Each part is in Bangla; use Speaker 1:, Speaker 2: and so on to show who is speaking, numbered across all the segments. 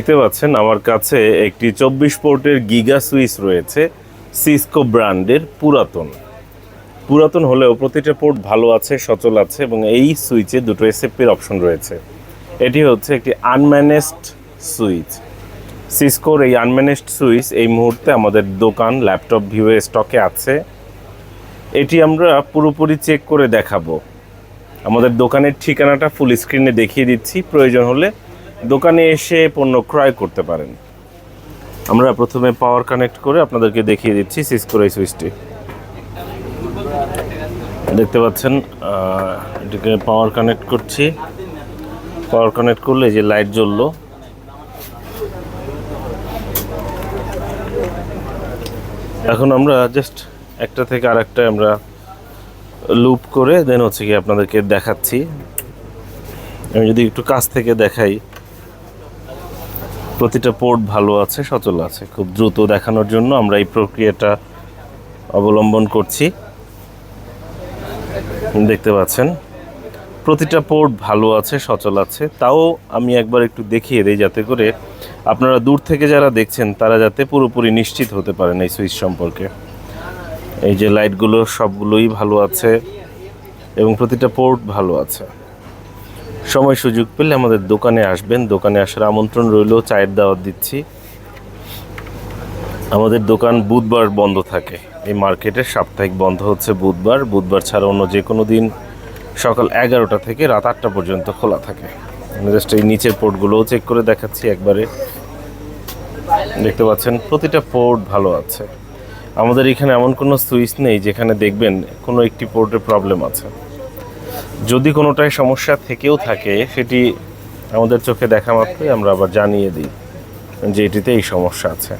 Speaker 1: দেখতে পাচ্ছেন আমার কাছে একটি চব্বিশ পোর্টের গিগা সুইচ রয়েছে সিসকো ব্র্যান্ডের পুরাতন। পুরাতন হলেও প্রতিটা পোর্ট ভালো আছে, সচল আছে এবং এই সুইচে দুটো এসএফপির অপশন রয়েছে। এটি হচ্ছে একটি আনম্যানেজড সুইচ। সিসকোর এই আনম্যানেজড সুইচ এই মুহূর্তে আমাদের দোকান, ল্যাপটপ, ভিউয়ে স্টকে আছে। এটি আমরা পুরোপুরি চেক করে দেখাবো। আমাদের দোকানের ঠিকানাটা ফুল স্ক্রিনে দেখিয়ে দিচ্ছি। প্রয়োজন হলে দোকানে এসে পণ্য ক্রয় করতে পারেন। আমরা প্রথমে পাওয়ার কানেক্ট করে আপনাদেরকে দেখিয়ে দিচ্ছি সিসকোর এই সুইচটি দেখতে পাচ্ছেন এটাকে পাওয়ার কানেক্ট করছি। পাওয়ার কানেক্ট করলে যে লাইট জ্বললো। এখন আমরা জাস্ট একটা থেকে আরেকটা আমরা লুপ করে দেন হচ্ছে কি আপনাদেরকে দেখাচ্ছি। আমি যদি একটু কাছ থেকে দেখাই। প্রতিটা পোর্ট ভালো আছে, সচল আছে। খুব দ্রুত দেখানোর জন্য আমরা এই প্রক্রিয়াটা অবলম্বন করছি। দেখতে পাচ্ছেন, প্রতিটা পোর্ট ভালো আছে, সচল আছে। তাও আমি একবার একটু দেখিয়ে দিই যাতে করে আপনারা দূর থেকে যারা দেখছেন, তারা যাতে পুরোপুরি নিশ্চিত হতে পারেন এই সুইচ সম্পর্কে। এই যে লাইটগুলো সবগুলোই ভালো আছে এবং প্রতিটা পোর্ট ভালো আছে। সময় সুযোগ পেলে আমাদের দোকানে আসবেন। দোকানে আসার আমন্ত্রণ রইল, চায়ের দাওয়াত দিচ্ছি। আমাদের দোকান বুধবার বন্ধ থাকে। এই মার্কেটের সাপ্তাহিক বন্ধ হচ্ছে বুধবার। বুধবার ছাড়া অন্য যে কোনো দিন সকাল এগারোটা থেকে রাত আটটা পর্যন্ত খোলা থাকে। জাস্ট এই নিচের পোর্টগুলোও চেক করে দেখাচ্ছি একবারে। দেখতে পাচ্ছেন, প্রতিটা পোর্ট ভালো আছে। আমাদের এখানে এমন কোনো সুইচ নেই যেখানে দেখবেন কোনো একটি পোর্টের প্রবলেম আছে। যদি কোনোটায় সমস্যা থেকেও থাকে, সেটি আমাদের চোখে দেখা মাত্রই আমরা আবার জানিয়ে দিই যে এটিতে এই সমস্যা আছে।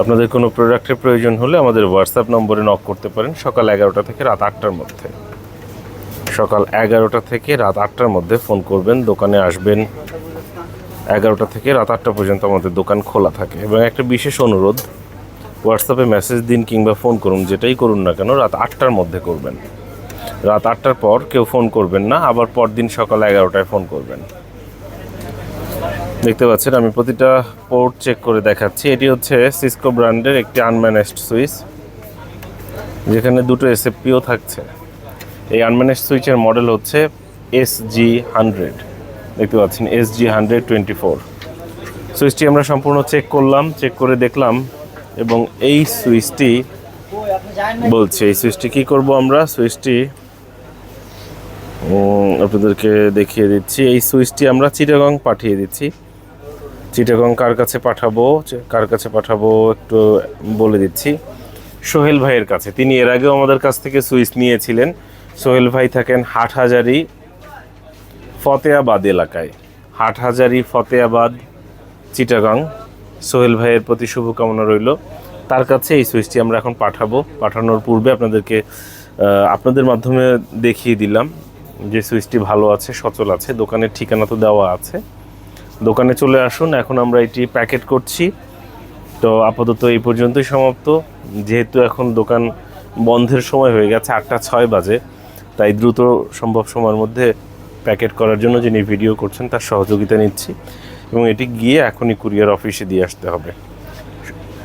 Speaker 1: আপনাদের কোনো প্রোডাক্টের প্রয়োজন হলে আমাদের হোয়াটসঅ্যাপ নম্বরে নক করতে পারেন। সকাল এগারোটা থেকে রাত আটটার মধ্যে। সকাল এগারোটা থেকে রাত আটটার মধ্যে ফোন করবেন, দোকানে আসবেন। এগারোটা থেকে রাত আটটা পর্যন্ত আমাদের দোকান খোলা থাকে। এবং একটা বিশেষ অনুরোধ, হোয়াটসঅ্যাপে মেসেজ দিন কিংবা ফোন করুন, যেটাই করুন না কেন, রাত আটটার মধ্যে করবেন। রাত আটটার পর কেউ ফোন করবেন না, আবার পরদিন সকাল এগারোটায় ফোন করবেন। দেখতে পাচ্ছেন, আমি প্রতিটা পোর্ট চেক করে দেখাচ্ছি। এটি হচ্ছে সিসকো ব্র্যান্ডের একটি আনম্যানেজড সুইচ, যেখানে দুটো এসএফপিও থাকছে। এই আনম্যানেজড সুইচের মডেল হচ্ছে এস জি হান্ড্রেড দেখতে পাচ্ছেন S G hundred twenty four সুইচটি আমরা সম্পূর্ণ চেক করলাম, চেক করে দেখলাম, এবং এই সুইচটি বলছি, এই সুইচটি কি করব আমরা? সুইচটি আপনাদেরকে দেখিয়ে দিচ্ছি। এই সুইচটি আমরা চিটাগং পাঠিয়ে দিচ্ছি। চিটাগং কার কাছে পাঠাবো? কার কাছে পাঠাবো একটু বলে দিচ্ছি। সোহেল ভাইয়ের কাছে। তিনি এর আগেও আমাদের কাছ থেকে সুইচ নিয়েছিলেন। সোহেল ভাই থাকেন হাটহাজারি, ফতেয়াবাদ এলাকায়। হাটহাজারি, ফতেয়াবাদ, চিটাগাং। সোহেল ভাইয়ের প্রতি শুভকামনা রইল। তার কাছে এই সুইচটি আমরা এখন পাঠাবো। পাঠানোর পূর্বে আপনাদেরকে আপনাদের মাধ্যমে দেখিয়ে দিলাম যে সুইচটি ভালো আছে, সচল আছে। দোকানের ঠিকানা তো দেওয়া আছে। দোকানে চলে আসুন। এখন আমরা এটি প্যাকেট করছি। তো আপাতত এই পর্যন্তই সমাপ্ত। যেহেতু এখন দোকান বন্ধের সময় হয়ে গেছে, আটটা ছয় বাজে, তাই দ্রুত সম্ভব সময়ের মধ্যে প্যাকেট করার জন্য যিনি ভিডিও করছেন, তার সহযোগিতা নিচ্ছি। এবং এটি গিয়ে এখনই কুরিয়ার অফিসে দিয়ে আসতে হবে।